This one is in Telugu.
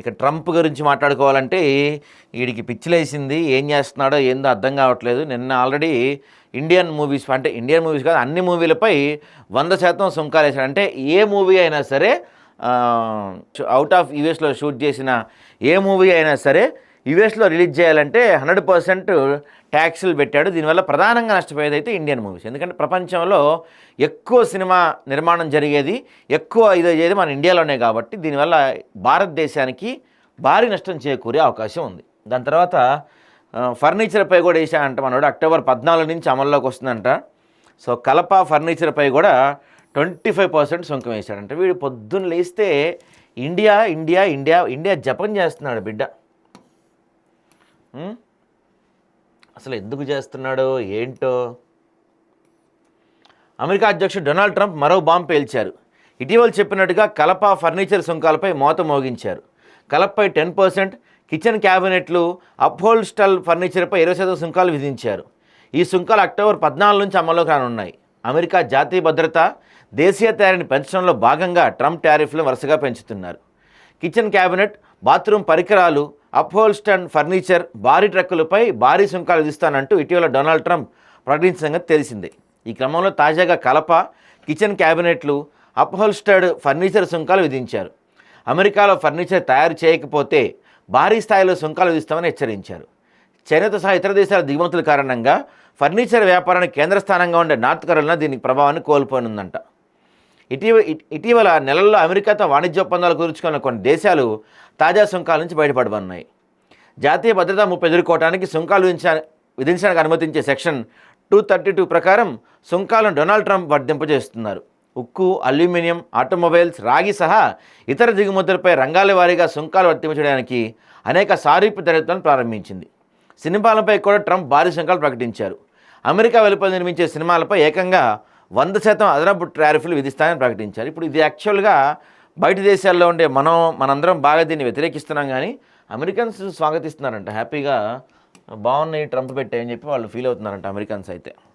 ఇక ట్రంప్ గురించి మాట్లాడుకోవాలంటే వీడికి పిచ్చిలేసింది ఏం చేస్తున్నాడో ఏందో అర్థం కావట్లేదు. నిన్న ఆల్రెడీ ఇండియన్ మూవీస్ అంటే ఇండియన్ మూవీస్ కాదు అన్ని మూవీలపై వంద శాతం సుంకాలు వేశాడు అంటే ఏ మూవీ అయినా సరే అవుట్ ఆఫ్ యూఎస్లో షూట్ చేసిన ఏ మూవీ అయినా సరే యుఎస్లో రిలీజ్ చేయాలంటే హండ్రెడ్ పర్సెంట్ ట్యాక్సులు పెట్టాడు. దీనివల్ల ప్రధానంగా నష్టపోయేది అయితే ఇండియన్ మూవీస్. ఎందుకంటే ప్రపంచంలో ఎక్కువ సినిమా నిర్మాణం జరిగేది ఎక్కువ ఇది అయ్యేది మన ఇండియాలోనే కాబట్టి దీనివల్ల భారతదేశానికి భారీ నష్టం చేకూరే అవకాశం ఉంది. దాని తర్వాత ఫర్నిచర్పై కూడా వేసాడంట మనోడు. అక్టోబర్ పద్నాలుగు నుంచి అమల్లోకి వస్తుందంట. సో కలప ఫర్నిచర్పై కూడా ట్వంటీ ఫైవ్ పర్సెంట్ సుంకం వేశాడంట. వీడు పొద్దున్న లేస్తే ఇండియా ఇండియా ఇండియా ఇండియా జపం చేస్తున్నాడు బిడ్డ. అసలు ఎందుకు చేస్తున్నాడో ఏంటో? అమెరికా అధ్యక్షుడు డొనాల్డ్ ట్రంప్ మరో బాంబు పేల్చారు. ఇటీవల చెప్పినట్టుగా కలప ఫర్నిచర్ సుంకాలపై మోత మోగించారు. కలపపై టెన్ పర్సెంట్ కిచెన్ క్యాబినెట్లు అప్హోల్స్టల్ ఫర్నిచర్పై ఇరవై శాతం సుంకాలు విధించారు. ఈ సుంకాలు అక్టోబర్ పద్నాలుగు నుంచి అమల్లోకి రానున్నాయి. అమెరికా జాతీయ భద్రత దేశీయ తయారీని పెంచడంలో భాగంగా ట్రంప్ టారిఫ్లు వరుసగా పెంచుతున్నారు. కిచెన్ క్యాబినెట్ బాత్రూమ్ పరికరాలు అప్హోల్స్టన్ ఫర్నిచర్ భారీ ట్రక్కులపై భారీ సుంకాలు విధిస్తానంటూ ఇటీవల డొనాల్డ్ ట్రంప్ ప్రకటించిన సంగతి తెలిసిందే. ఈ క్రమంలో తాజాగా కలప కిచెన్ క్యాబినెట్లు అప్హోల్స్టర్డ్ ఫర్నిచర్ సుంకాలు విధించారు. అమెరికాలో ఫర్నిచర్ తయారు చేయకపోతే భారీ స్థాయిలో సుంకాలు విధిస్తామని హెచ్చరించారు. చైనాతో సహా ఇతర దేశాల దిగుమతుల కారణంగా ఫర్నిచర్ వ్యాపారానికి కేంద్ర స్థానంగా ఉండే నార్త్ కరోలినా దీనికి ప్రభావాన్ని కోల్పోనుందంట. ఇటీవ ఇటీవల నెలల్లో అమెరికాతో వాణిజ్య ఒప్పందాలు కుదుర్చుకున్న కొన్ని దేశాలు తాజా సుంకాల నుంచి బయటపడబన్నాయి జాతీయ భద్రతా ముప్పై ఎదుర్కోవడానికి సుంకాలు విధించ విధించడానికి అనుమతించే సెక్షన్ టూ థర్టీ టూ ప్రకారం సుంకాలను డొనాల్డ్ ట్రంప్ వర్తింపజేస్తున్నారు ఉక్కు అల్యూమినియం ఆటోమొబైల్స్ రాగి సహా ఇతర దిగుమతులపై రంగాల వారీగా సుంకాలు వర్తింపచేయడానికి అనేక సారూప్య దళితులను ప్రారంభించింది. సినిమాలపై కూడా ట్రంప్ భారీ సుంకాలు ప్రకటించారు. అమెరికా వెలుపల నిర్మించే సినిమాలపై ఏకంగా వంద శాతం అదనపు ట్యారిఫ్లు విధిస్తానని ప్రకటించారు. ఇప్పుడు ఇది యాక్చువల్గా బయట దేశాల్లో ఉండే మనం మనందరం బాగా దీన్ని వ్యతిరేకిస్తున్నాం కానీ అమెరికన్స్ స్వాగతిస్తున్నారంట. హ్యాపీగా బాగున్నాయి ట్రంప్ పెట్టాయని చెప్పి వాళ్ళు ఫీల్ అవుతున్నారంట అమెరికన్స్ అయితే.